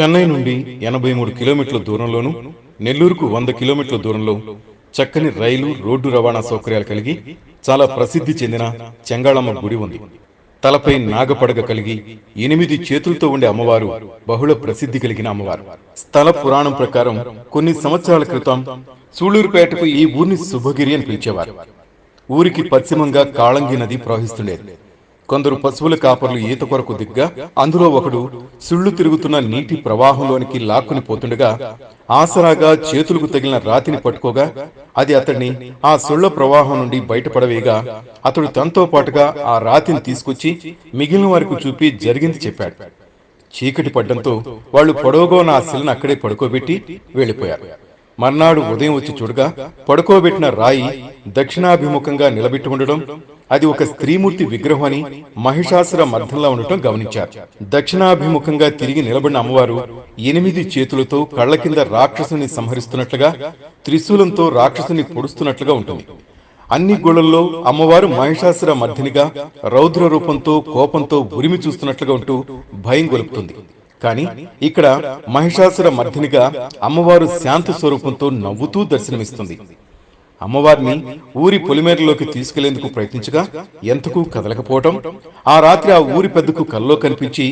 చెన్నై నుండి ఎనభై మూడు కిలోమీటర్ల దూరంలోను నెల్లూరుకు వంద కిలోమీటర్ల దూరంలో చక్కని రైలు రోడ్డు రవాణా సౌకర్యాలు కలిగి చాలా ప్రసిద్ధి చెందిన చెంగాళమ్మ గుడి ఉంది. తలపై నాగపడగ కలిగి ఎనిమిది చేతులతో ఉండే అమ్మవారు బహుళ ప్రసిద్ధి కలిగిన అమ్మవారు. స్థల పురాణం ప్రకారం కొన్ని సంవత్సరాల క్రితం సూళూరుపేటకు ఈ ఊరిని శుభగిరి అని పిలిచేవారు. ఊరికి పశ్చిమంగా కాళంగి నది ప్రవహిస్తుండేది. కొందరు పశువుల కాపర్లు ఈత కొరకు దిగ్గా అందులో ఒకడు సుళ్ళు తిరుగుతున్న నీటి ప్రవాహంలోనికి లాక్కుని పోతుండగా ఆసరాగా చేతులకు తగిలిన రాతిని పట్టుకోగా అది అతడిని ఆ సుళ్ళ ప్రవాహం నుండి బయటపడవేగా అతడు తనతో పాటుగా ఆ రాతిని తీసుకొచ్చి మిగిలిన వారికి చూపి జరిగింది చెప్పాడు. చీకటి పడ్డంతో వాళ్ళు పొడవుగా ఉన్న ఆ శిలను అక్కడే పడుకోబెట్టి వెళ్ళిపోయారు. మర్నాడు ఉదయం వచ్చి చూడగా పడుకోబెట్టిన రాయి దక్షిణాభిముఖంగా నిలబెట్టి ఉండడం అది ఒక స్త్రీమూర్తి విగ్రహం అని మహిషాసుర మర్దంలా ఉండటం గమనించారు. దక్షిణాభిముఖంగా తిరిగి నిలబడిన అమ్మవారు ఎనిమిది చేతులతో కళ్ళ కింద రాక్షసుని సంహరిస్తున్నట్లుగా త్రిశూలంతో రాక్షసుని పొడుస్తున్నట్లుగా ఉంటుంది. అన్ని గుళ్ళల్లో అమ్మవారు మహిషాసుర మర్ధినిగా రౌద్ర రూపంతో కోపంతో ఉరిమి చూస్తున్నట్లుగా ఉంటూ భయం గొలుపుతుంది. కానీ ఇక్కడ మహిషాసుర మర్ధినిగా అమ్మవారు శాంత స్వరూపంతో నవ్వుతూ దర్శనమిస్తుంది. అమ్మవారిని ఊరి పొలిమేరలోకి తీసుకెళ్ళేందుకు ప్రయత్నించగా ఎంతకు కదలకపోవటం ఆ రాత్రి ఆ ఊరి పెద్దకు కల్లో కనిపించి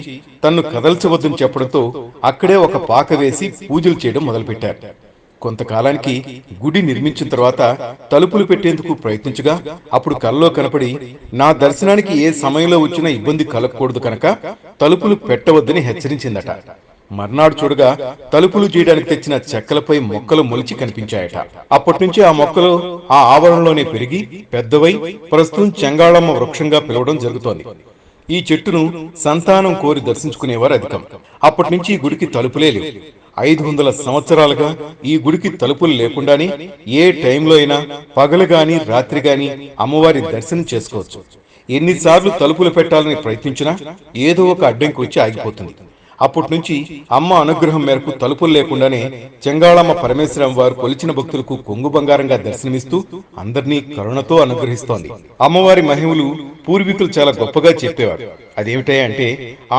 తన్ను కదల్చవద్దని చెప్పడంతో అక్కడే ఒక పాక వేసి పూజలు చేయడం మొదలుపెట్టారు. కొంతకాలానికి గుడి నిర్మించిన తర్వాత తలుపులు పెట్టేందుకు ప్రయత్నించగా అప్పుడు కల్లో కనపడి నా దర్శనానికి ఏ సమయంలో వచ్చినా ఇబ్బంది కలగకూడదు కనుక తలుపులు పెట్టవద్దని హెచ్చరించిందట. మర్నాడు చూడగా తలుపులు చేయడానికి తెచ్చిన చెక్కలపై మొక్కలు మొలిచి కనిపించాయట. అప్పటి నుంచి ఆ మొక్కలు ఆ ఆవరణలోనే పెరిగి పెద్దవై ప్రస్తుతం చెంగాళమ్మ వృక్షంగా పిలవడం జరుగుతోంది. ఈ చెట్టును సంతానం కోరి దర్శించుకునేవారు అధికం. అప్పటి నుంచి ఈ గుడికి తలుపులే లేవు. ఐదు వందల సంవత్సరాలుగా ఈ గుడికి తలుపులు లేకుండానే ఏ టైంలో అయినా పగలు గాని రాత్రి గాని అమ్మవారి దర్శనం చేసుకోవచ్చు. ఎన్నిసార్లు తలుపులు పెట్టాలని ప్రయత్నించినా ఏదో ఒక అడ్డంకి వచ్చి ఆగిపోతుంది. అప్పటి నుంచి అమ్మ అనుగ్రహం మేరకు తలుపులు లేకుండానే చెంగాళమ్మ పరమేశ్వరం వారు కొలిచిన భక్తులకు కొంగు బంగారంగా దర్శనమిస్తూ అందరినీ కరుణతో అనుగ్రహిస్తోంది. అమ్మవారి మహిమలు పూర్వీకులు చాలా గొప్పగా చెప్పేవారు. అదేమిటాయి అంటే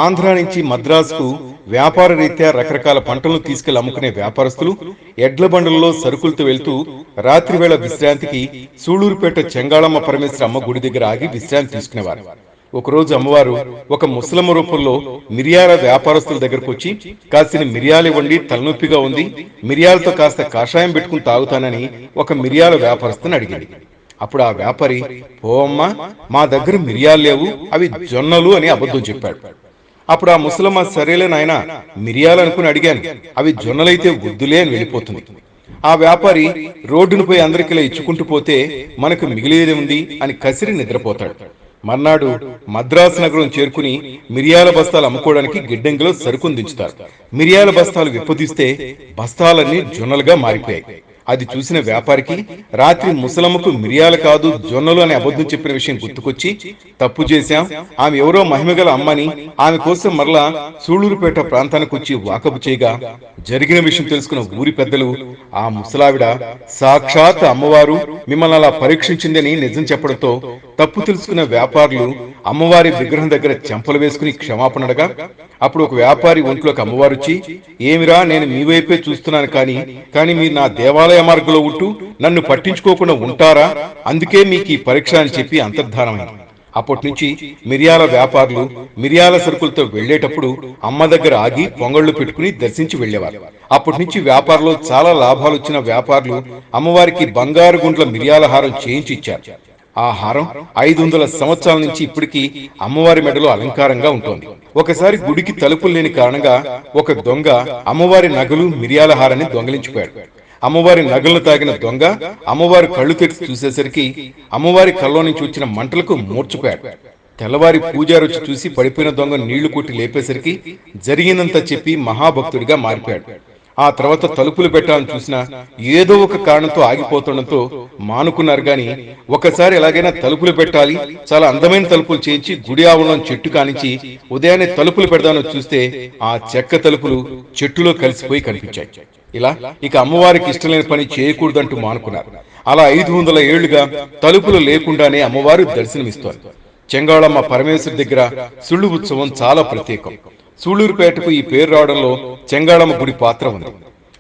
ఆంధ్ర నుంచి మద్రాసుకు వ్యాపార రీత్యా రకరకాల పంటలను తీసుకెళ్ళి అమ్ముకునే వ్యాపారస్తులు ఎడ్ల బండల్లో సరుకులతో వెళ్తూ రాత్రివేళ విశ్రాంతికి సూళూరుపేట చెంగాళమ్మ పరమేశ్వర అమ్మ గుడి దగ్గర ఆగి విశ్రాంతి తీసుకునేవారు. ఒకరోజు అమ్మవారు ఒక ముసలమ్మ రూపంలో మిరియాల వ్యాపారస్తుల దగ్గరకు వచ్చి కాసిన మిరియాలు ఇవ్వండి తలనొప్పిగా ఉంది మిరియాలతో కాస్త కాషాయం పెట్టుకుని తాగుతానని ఒక మిరియాల వ్యాపారస్తుని అడిగింది. అప్పుడు ఆ వ్యాపారి పోవమ్మా మా దగ్గర మిరియాలు లేవు అవి జొన్నలు అని అబద్ధం చెప్పాడు. అప్పుడు ఆ ముసలమ్మ సరేలే నాయన మిరియాలు అనుకుని అడిగాను అవి జొన్నలైతే వద్దులే అని వెళ్ళిపోతుంది. ఆ వ్యాపారి రోడ్డును పోయి అందరికి ఇలా ఇచ్చుకుంటూ పోతే మనకు మిగిలేది ఉంది అని కసిరి నిద్రపోతాడు. మర్నాడు మద్రాసు నగరం చేరుకుని మిరియాల బస్తాలు అమ్ముకోవడానికి గిడ్డంగిలో సరుకుందించుతారు మిరియాల బస్తాలు విప్పదీస్తే బస్తాలన్నీ జొన్నలుగా మారిపోయాయి. అది చూసిన వ్యాపారికి రాత్రి ముసలమ్మకు మిరియాలు కాదు జొన్నలు అనే అబద్ధం చెప్పిన విషయం గుర్తుకొచ్చి తప్పు చేశాం. ఆమె ఎవరో మహిమగల అమ్మని ఆమె కోసం మరలా సూళ్ళూరుపేట ప్రాంతానికి వచ్చి వాకపు చేయగా జరిగిన విషయం తెలుసుకున్న ఊరి పెద్దలు ఆ ముసలావిడ సాక్షాత్ అమ్మవారు మిమ్మల్ని అలా పరీక్షించిందని నిజం చెప్పడంతో తప్పు తెలుసుకున్న వ్యాపారులు అమ్మవారి విగ్రహం దగ్గర చెంపలు వేసుకుని క్షమాపణ అడగా అప్పుడు ఒక వ్యాపారి ఒంట్లోకి అమ్మవారు వచ్చి ఏమిరా నేను మీ వైపే చూస్తున్నాను కానీ కానీ మీరు నా దేవాలయ మార్గంలో ఉంటూ నన్ను పట్టించుకోకుండా ఉంటారా? అందుకే మీకు ఈ పరీక్ష అని చెప్పి అంతర్ధానమైంది. అప్పటి నుంచి మిరియాల వ్యాపారులు మిరియాల సరుకులతో వెళ్ళేటప్పుడు అమ్మ దగ్గర ఆగి పొంగళ్ళు పెట్టుకుని దర్శించి వెళ్ళేవారు అప్పటి నుంచి వ్యాపారంలో చాలా లాభాలు వచ్చిన వ్యాపారులు అమ్మవారికి బంగారు గుండ్ల మిరియాల హారం చేయించి ఇచ్చారు. ఆ హారం ఐదు వందల సంవత్సరాల నుంచి ఇప్పటికీ అమ్మవారి మెడలో అలంకారంగా ఉంటుంది. ఒకసారి గుడికి తలుపులు లేని కారణంగా ఒక దొంగ అమ్మవారి నగలు మిరియాల హారాన్ని దొంగలించిపోయాడు. అమ్మవారి నగలను తాగిన దొంగ అమ్మవారి కళ్ళు తెరిచి చూసేసరికి అమ్మవారి కల్లో నుంచి వచ్చిన మంటలకు మూర్చిపోయాడు. తెల్లవారి పూజారి వచ్చి చూసి పడిపోయిన దొంగ నీళ్ళు కొట్టి లేపేసరికి జరిగినంత చెప్పి మహాభక్తుడిగా మారిపోయాడు. ఆ తర్వాత తలుపులు పెట్టాలని చూసినా ఏదో ఒక కారణంతో ఆగిపోతుండటంతో మానుకున్నారు గాని ఒకసారి ఎలాగైనా తలుపులు పెట్టాలి చాలా అందమైన తలుపులు చేయించి గుడి ఆవరణం చెట్టు కానించి ఉదయాన్నే తలుపులు పెడదామని చూస్తే ఆ చెక్క తలుపులు చెట్టులో కలిసిపోయి కనిపించాయి. ఇలా ఇక అమ్మవారికి ఇష్టం లేని పని చేయకూడదంటూ మానుకున్నారు. అలా ఐదు వందల ఏళ్ళుగా తలుపులు లేకుండానే అమ్మవారు దర్శనమిస్తారు చెంగాళమ్మ పరమేశ్వరి దగ్గర సుళ్ళు ఉత్సవం చాలా ప్రత్యేకం. సూళ్ళూరుపేటకు ఈ పేరు రావడంలో చెంగాళమ్మ గుడి పాత్ర ఉంది.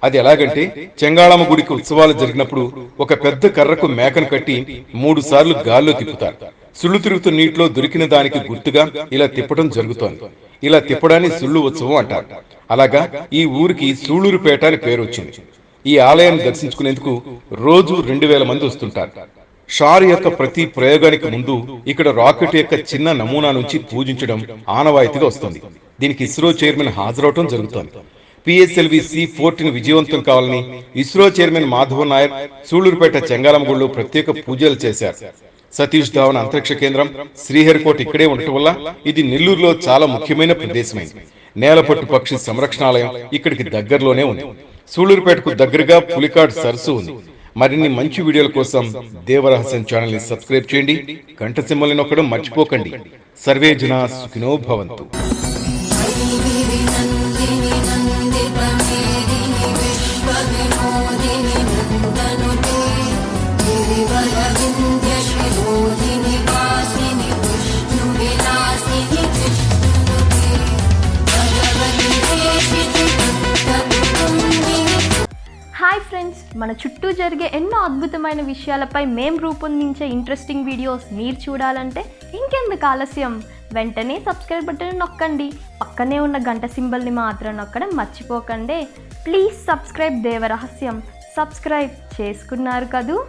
అది ఎలాగంటే చెంగాళమ్మ గుడికి ఉత్సవాలు జరిగినప్పుడు ఒక పెద్ద కర్రకు మేకను కట్టి మూడు సార్లు గాల్లో తిప్పుతారు. సుళ్ళు తిరుగుతున్న నీటిలో దొరికిన దానికి గుర్తుగా ఇలా తిప్పడం జరుగుతోంది. ఇలా తిప్పడాన్ని సుళ్ళు ఉత్సవం అంటారు. అలాగా ఈ ఊరికి సూళూరుపేట అని పేరు వచ్చింది. ఈ ఆలయాన్ని దర్శించుకునేందుకు రోజు రెండు వేల మంది వస్తుంటారు. షార్ యొక్క ప్రతి ప్రయోగానికి ముందు ఇక్కడ రాకెట్ యొక్క చిన్న నమూనా నుంచి పూజించడం ఆనవాయితీగా వస్తుంది. దీనికి ఇస్రో చైర్మన్ హాజరవటం జరుగుతోంది. పిఎస్ఎల్వి సి ఫోర్టీన్ విజయవంతం కావాలని ఇస్రో చైర్మన్ మాధవ నాయర్ సూళ్ళూరుపేట చెంగాలమ్మగుడిలో ప్రత్యేక పూజలు చేశారు. సతీష్ ధావన్ అంతరిక్ష కేంద్రం శ్రీహరికోట ఇక్కడే ఉండటం వల్ల ఇది నెల్లూరులో చాలా ముఖ్యమైన ప్రదేశమైంది. నేలపట్టు పక్షి సంరక్షణాలయం ఇక్కడికి దగ్గరలోనే ఉంది. సూళ్ళూరుపేటకు దగ్గరగా పులికాడ్ సరస్సు ఉంది. మరిన్ని మంచి వీడియోల కోసం దేవరహస్యం ఛానల్ని సబ్స్క్రైబ్ చేయండి. గంట సింబల్ని నొక్కడం మర్చిపోకండి. సర్వే జన సుఖినో భవంతు. హాయ్ ఫ్రెండ్స్ మన చుట్టూ జరిగే ఎన్నో అద్భుతమైన విషయాలపై మేము రూపొందించే ఇంట్రెస్టింగ్ వీడియోస్ మీరు చూడాలంటే ఇంకెందుకు ఆలస్యం? వెంటనే సబ్స్క్రైబ్ బటన్ నొక్కండి. పక్కనే ఉన్న గంట సింబల్ని మాత్రం నొక్కడం మర్చిపోకండి. ప్లీజ్ సబ్స్క్రైబ్ దేవరహస్యం సబ్స్క్రైబ్ చేసుకున్నారు కదూ?